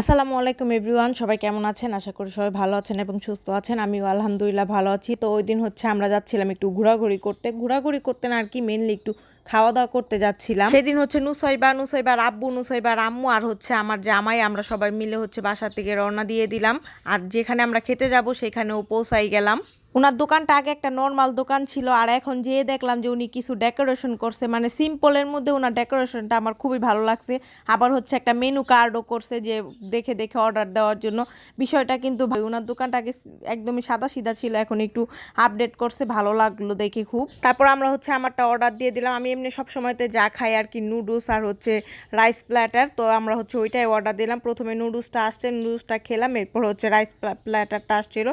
আসসালামু আলাইকুম এভরিওয়ান, সবাই কেমন আছেন? আশা করি সবাই ভালো আছেন এবং সুস্থ আছেন। আমিও আলহামদুলিল্লাহ ভালো আছি। তো ওই দিন হচ্ছে আমরা যাচ্ছিলাম একটু ঘোরাঘুরি করতে। ঘোরাঘুরি করতে না আর কি মেনলি একটু খাওয়া দাওয়া করতে যাচ্ছিলাম। সেদিন হচ্ছে নুসাইবা, নুসাইবার আব্বু, নুসাইবার আম্মু আর হচ্ছে আমার জামাই আমরা সবাই মিলে হচ্ছে বাসার থেকে রওনা দিয়ে দিলাম। আর যেখানে আমরা খেতে যাব সেখানেও পৌঁছাই গেলাম। ওনার দোকানটা আগে একটা নর্মাল দোকান ছিল, আর এখন যেয়ে দেখলাম যে উনি কিছু ডেকোরেশন করছে। মানে সিম্পলের মধ্যে ওনার ডেকোরেশনটা আমার খুবই ভালো লাগছে। আবার হচ্ছে একটা মেনু কার্ডও করছে যে দেখে দেখে অর্ডার দেওয়ার জন্য। বিষয়টা কিন্তু ওনার দোকানটা আগে একদমই সাদা সিধা ছিল, এখন একটু আপডেট করছে, ভালো লাগল দেখে খুব। তারপর আমরা হচ্ছে আমারটা অর্ডার দিয়ে দিলাম। আমি এমনি সব সময়তে যা খাই আর কি নুডলস আর হচ্ছে রাইস প্ল্যাটার তো আমরা হচ্ছে ওইটাই অর্ডার দিলাম। প্রথমে নুডলসটা আসছে নুডলসটা খেলাম, এরপর হচ্ছে রাইস প্ল্যাটারটা আসছিল,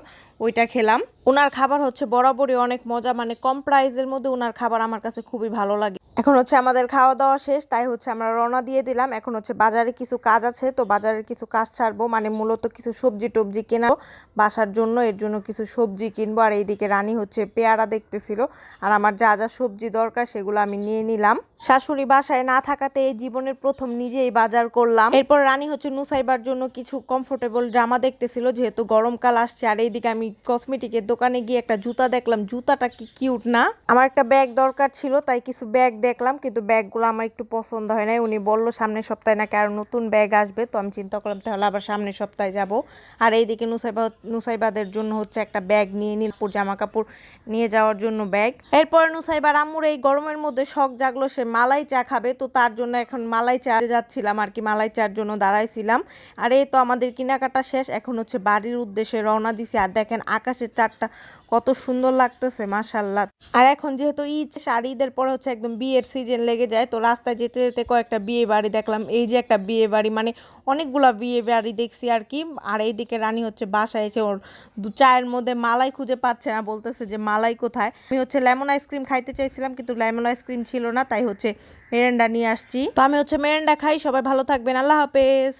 ওইটা খেলাম। ওনার খাবার হচ্ছে বরাবরই অনেক মজা মানে কম প্রাইজের মধ্যে ওনার খাবার আমার কাছে খুবই ভালো লাগে। এখন হচ্ছে আমাদের খাওয়া দাওয়া শেষ, তাই হচ্ছে আমরা রওনা দিয়ে দিলাম। এখন হচ্ছে বাজারে কিছু কাজ আছে, তো বাজারের কিছু কাজ ছাড়বো। মানে মূলত কিছু সবজি টবজি কেনা বাসার জন্য, এর জন্য কিছু সবজি কিনবো। আর এইদিকে রানী হচ্ছে পেয়ারা দেখতেছিল, আর আমার যা যা সবজি দরকার সেগুলো আমি নিয়ে নিলাম। শাশুড়ি বাসায় না থাকাতে এই জীবনের প্রথম নিজেই বাজার করলাম। এরপর রানী হচ্ছে নুসাইবার জন্য কিছু কমফোর্টেবল জামা দেখতেছিল, যেহেতু গরমকাল আসছে। আর এইদিকে আমি কসমেটিকের দোকানে গিয়ে একটা জুতা দেখলাম। জুতাটা কি কিউট না? আমার একটা ব্যাগ দরকার ছিল, তাই কিছু ব্যাগ দেখলাম, কিন্তু ব্যাগগুলো আমার একটু পছন্দ হয় নাই। উনি বলল, সামনের সপ্তাহে নাকি আরও নতুন ব্যাগ আসবে। তো আমি চিন্তা করলাম, তাহলে আবার সামনের সপ্তাহে যাব। আর এইদিকে নুসাইবা, নুসাইবাদের জন্য হচ্ছে একটা ব্যাগ নিয়ে নীলপুর জামা কাপড় নিয়ে যাওয়ার জন্য ব্যাগ। এরপরে নুসাইবার আম্মুর এই গরমের মধ্যে শখ জাগলো, সে মালাই চা খাবে। তো তার জন্য এখন মালাই চা যাচ্ছিলাম আর কি, মালাই চার জন্য দাঁড়াইছিলাম। আর এই তো আমাদের কেনাকাটা শেষ, এখন হচ্ছে বাড়ির উদ্দেশ্যে রওনা দিছি। আর দেখেন, আকাশের চারটা কত সুন্দর লাগতেছে মাশাল্লাহ আর এখন যেহেতু ঈদ, ঈদের পরে হচ্ছে একদম বিয়ের সিজন লেগে যায়, তো রাস্তায় যেতে যেতে কয়েকটা বিয়ে বাড়ি দেখলাম। এই যে একটা বিয়ে বাড়ি মানে অনেকগুলো বিয়ে বাড়ি দেখছি আর কি। আর এইদিকে রানী হচ্ছে বাসায় এসে ওর দু চায়ের মধ্যে মালাই খুঁজে পাচ্ছে না, বলতেছে যে মালাই কোথায়? আমি হচ্ছে লেমন আইসক্রিম খাইতে চাইছিলাম, কিন্তু লেমন আইসক্রিম ছিল না, তাই হচ্ছে মেরেন্ডা নিয়ে আসছি। তো আমি হচ্ছে মেরেন্ডা খাই, সবাই ভালো থাকবেন, আল্লাহ হাফেজ।